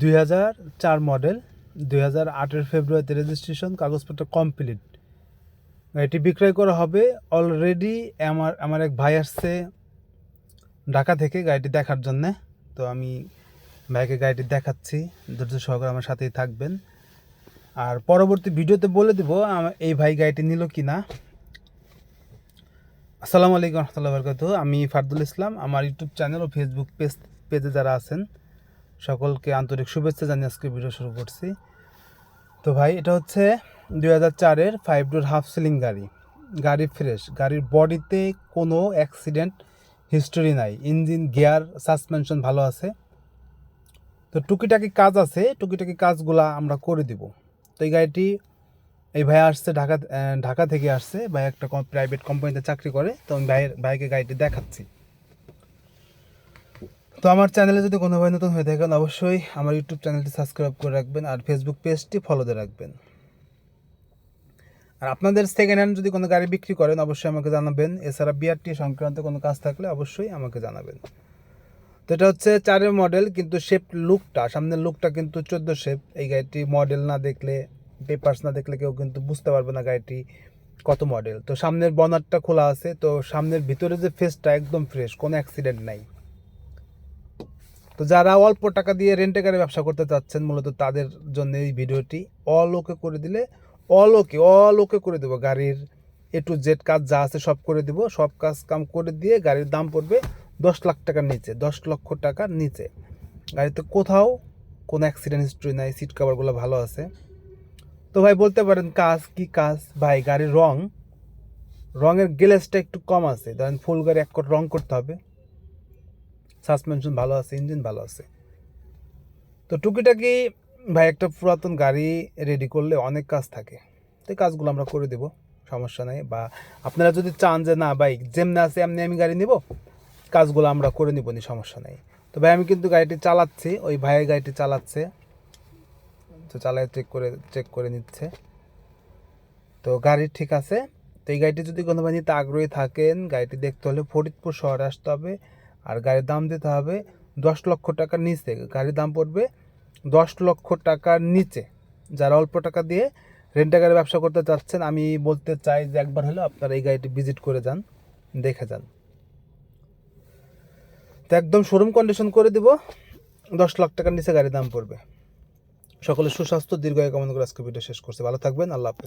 দুই হাজার চার মডেল দুই হাজার আটের ফেব্রুয়ারিতে রেজিস্ট্রেশন কাগজপত্র কমপ্লিট এটি বিক্রয় করা হবে অলরেডি আমার আমার এক ভাই আসছে ঢাকা থেকে গাড়িটি দেখার জন্যে। তো আমি ভাইকে গাড়িটি দেখাচ্ছি, ধৈর্য সহকারে আমার সাথেই থাকবেন। আর পরবর্তী ভিডিওতে বলে দিব এই ভাই গাড়িটি নিল কি না আসসালামু আলাইকুম রহমতুল্লাহ বরকাত আমি ফারদুল ইসলাম, আমার ইউটিউব চ্যানেল ও ফেসবুক পেজ পেজে যারা আছেন সকলকে আন্তরিক শুভেচ্ছা জানিয়ে আজকে ভিডিও শুরু করছি। তো ভাই, এটা হচ্ছে দুই হাজার চারের ফাইভ ডোর হাফ সিলিং গাড়ি। গাড়ি ফ্রেশ গাড়ির বডিতে কোনো অ্যাক্সিডেন্ট হিস্টোরি নাই। ইঞ্জিন গিয়ার সাসপেনশন ভালো আছে। তো টুকিটাকি কাজ আছে, টুকিটাকি কাজগুলা আমরা করে দিব। তো এই গাড়িটি এই ভাই আসছে ঢাকা ঢাকা থেকে আসছে। ভাই একটা প্রাইভেট কোম্পানিতে চাকরি করে। তো আমি ভাইয়ের ভাইকে গাড়িটি দেখাচ্ছি। তো আমার চ্যানেলে যদি কোনো ভাই নতুন হয়ে থাকেন, অবশ্যই আমার ইউটিউব চ্যানেলটি সাবস্ক্রাইব করে রাখবেন আর ফেসবুক পেজটি ফলোতে রাখবেন। আর আপনাদের সেকেন্ড হ্যান্ড যদি কোনো গাড়ি বিক্রি করেন, অবশ্যই আমাকে জানাবেন। এছাড়া বিআরটি সংক্রান্ত কোনো কাজ থাকলে অবশ্যই আমাকে জানাবেন। তো এটা হচ্ছে চারের মডেল কিন্তু শেপ লুকটা সামনের লুকটা কিন্তু চোদ্দ শেপ এই গাড়িটি মডেল না দেখলে পেপার্স না দেখলে কেউ কিন্তু বুঝতে পারবে না গাড়িটি কত মডেল তো সামনের বনারটা খোলা আছে, তো সামনের ভিতরে যে ফেসটা একদম ফ্রেশ কোনো অ্যাক্সিডেন্ট নাই। তো যারা অল্প টাকা দিয়ে রেন্টে গাড়ি ব্যবসা করতে চাচ্ছেন, মূলত তাদের জন্য এই ভিডিওটি অলোকে করে দিলে অলোকে অলোকে করে দেবো। গাড়ির এ টু জেড কাজ যা আছে সব করে দিব। সব কাজ কাম করে দিয়ে গাড়ির দাম পড়বে দশ লাখ টাকার নিচে, দশ লক্ষ টাকার নিচে। গাড়িতে কোথাও কোনো অ্যাক্সিডেন্ট হিস্ট্রি নাই সিট কাভারগুলো ভালো আছে। তো ভাই বলতে পারেন, কাজ কি কাজ? ভাই, গাড়ির রং, রঙের গ্লেসটা একটু কম আছে। ধরেন ফুল গাড়ি এক রং করতে হবে। সাসপেনশন ভালো আছে, ইঞ্জিন ভালো আছে। তো টুকিটাকি ভাই একটা পুরাতন গাড়ি রেডি করলে অনেক কাজ থাকে। তো কাজগুলো আমরা করে দেব, সমস্যা নেই। বা আপনারা যদি চান যে না ভাই, যেমনি আছে এমনি আমি গাড়ি নিব, কাজগুলো আমরা করে নিব, নি সমস্যা নেই। তো ভাই, আমি কিন্তু গাড়িটি চালাচ্ছি, ওই ভাইয়ের গাড়িটি চালাচ্ছে। তো চালায় চেক করে চেক করে নিচ্ছে। তো গাড়ি ঠিক আছে। তো এই গাড়িটি যদি কোনো ভাই নিতে আগ্রহী থাকেন, গাড়িটি দেখতে হলে ফরিদপুর শহরে আসতে হবে। আর গাড়ির দাম দিতে হবে দশ লক্ষ টাকার নিচে। গাড়ির দাম পড়বে দশ লক্ষ টাকার নিচে। যারা অল্প টাকা দিয়ে রেন্টা গাড়ি ব্যবসা করতে চাচ্ছেন, আমি বলতে চাই যে একবার হলেও আপনারা এই গাড়িটি ভিজিট করে যান, দেখে যান। তো একদম শোরুম কন্ডিশন করে দিব, দশ লাখ টাকার নিচে গাড়ির দাম পড়বে। সকলে সুস্বাস্থ্য, দীর্ঘায়ু কামনা করে আজকে ভিডিও শেষ করছে। ভালো থাকবেন, আল্লাহ হাফেজ।